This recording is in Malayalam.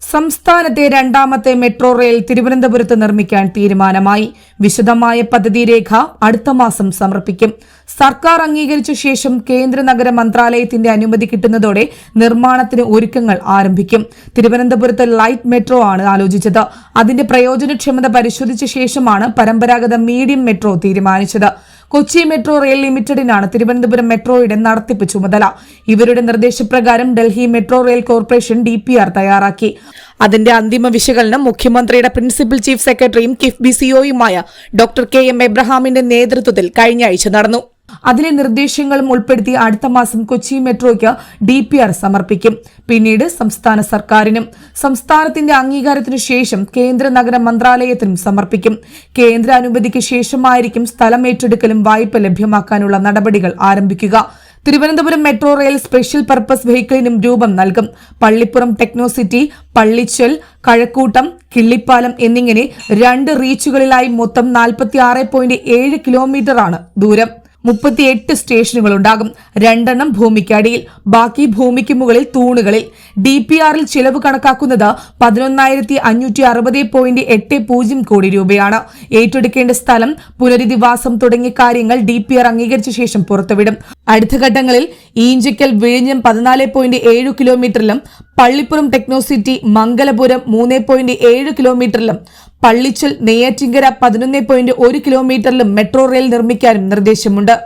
സംസ്ഥാനത്തെ രണ്ടാമത്തെ മെട്രോ റെയിൽ തിരുവനന്തപുരത്ത് നിർമ്മിക്കാൻ തീരുമാനമായി. വിശദമായ പദ്ധതി രേഖ അടുത്ത മാസം സമർപ്പിക്കും. സർക്കാർ അംഗീകരിച്ച ശേഷം കേന്ദ്ര നഗര മന്ത്രാലയത്തിന്റെ അനുമതി കിട്ടുന്നതോടെ നിർമ്മാണത്തിന് ഒരുക്കങ്ങൾ ആരംഭിക്കും. തിരുവനന്തപുരത്ത് ലൈറ്റ് മെട്രോ ആണ് ആലോചിച്ചത്. അതിന്റെ പ്രയോജനക്ഷമത പരിശോധിച്ച ശേഷമാണ് പരമ്പരാഗത മീഡിയം മെട്രോ തീരുമാനിച്ചത്. കൊച്ചി മെട്രോ റെയിൽ ലിമിറ്റഡിനാണ് തിരുവനന്തപുരം മെട്രോയുടെ നടത്തിപ്പ് ചുമതല. ഇവരുടെ നിർദ്ദേശപ്രകാരം Delhi metro rail corporation D തയ്യാറാക്കി. അതിന്റെ അന്തിമ വിശകലനം മുഖ്യമന്ത്രിയുടെ പ്രിൻസിപ്പൽ ചീഫ് സെക്രട്ടറിയും കിഫ്ബി സിഒയുമായ ഡോക്ടർ കെ എം എബ്രഹാമിന്റെ നേതൃത്വത്തിൽ കഴിഞ്ഞ ആഴ്ച നടന്നു. അതിലെ നിർദ്ദേശങ്ങളും ഉൾപ്പെടുത്തി അടുത്ത മാസം കൊച്ചി മെട്രോയ്ക്ക് ഡി സമർപ്പിക്കും. പിന്നീട് സംസ്ഥാന സർക്കാരിനും സംസ്ഥാനത്തിന്റെ അംഗീകാരത്തിനു ശേഷം കേന്ദ്ര നഗര മന്ത്രാലയത്തിനും സമർപ്പിക്കും. കേന്ദ്ര അനുമതിക്ക് ശേഷമായിരിക്കും സ്ഥലം ഏറ്റെടുക്കലും വായ്പ ലഭ്യമാക്കാനുള്ള നടപടികൾ ആരംഭിക്കുക. Thiruvananthapuram metro rail special purpose വെഹിക്കിളിനും രൂപം നൽകും. പള്ളിപ്പുറം ടെക്നോസിറ്റി പള്ളിച്ചൽ കഴക്കൂട്ടം കിള്ളിപ്പാലം എന്നിങ്ങനെ രണ്ട് റീച്ചുകളിലായി മൊത്തം നാൽപ്പത്തി ആറ് പോയിന്റ് ഏഴ് കിലോമീറ്ററാണ് ദൂരം. മുപ്പത്തിയെട്ട് സ്റ്റേഷനുകൾ ഉണ്ടാകും രണ്ടെണ്ണം ഭൂമിക്കടിയിൽ ബാക്കി ഭൂമിക്ക് മുകളിൽ തൂണുകളിൽ. ഡി പി ആറിൽ ചിലവ് കണക്കാക്കുന്നത് പതിനൊന്നായിരത്തി അഞ്ഞൂറ്റി അറുപത് പോയിന്റ് എട്ട് പൂജ്യം കോടി രൂപയാണ്. ഏറ്റെടുക്കേണ്ട സ്ഥലം പുനരധിവാസം തുടങ്ങിയ കാര്യങ്ങൾ ഡി പി ആർ അംഗീകരിച്ച ശേഷം പുറത്തുവിടും. അടുത്ത ഘട്ടങ്ങളിൽ ഈഞ്ചിക്കൽ വിഴിഞ്ഞം പതിനാല് പോയിന്റ് ഏഴ് കിലോമീറ്ററിലും പള്ളിപ്പുറം ടെക്നോസിറ്റി മംഗലപുരം മൂന്ന് പോയിന്റ് ഏഴ് കിലോമീറ്ററിലും പള്ളിച്ചൽ നെയ്യാറ്റിങ്കര പതിനൊന്ന് പോയിന്റ് ഒരു കിലോമീറ്ററിലും മെട്രോ റെയിൽ നിർമ്മിക്കാനും നിർദ്ദേശമുണ്ട്.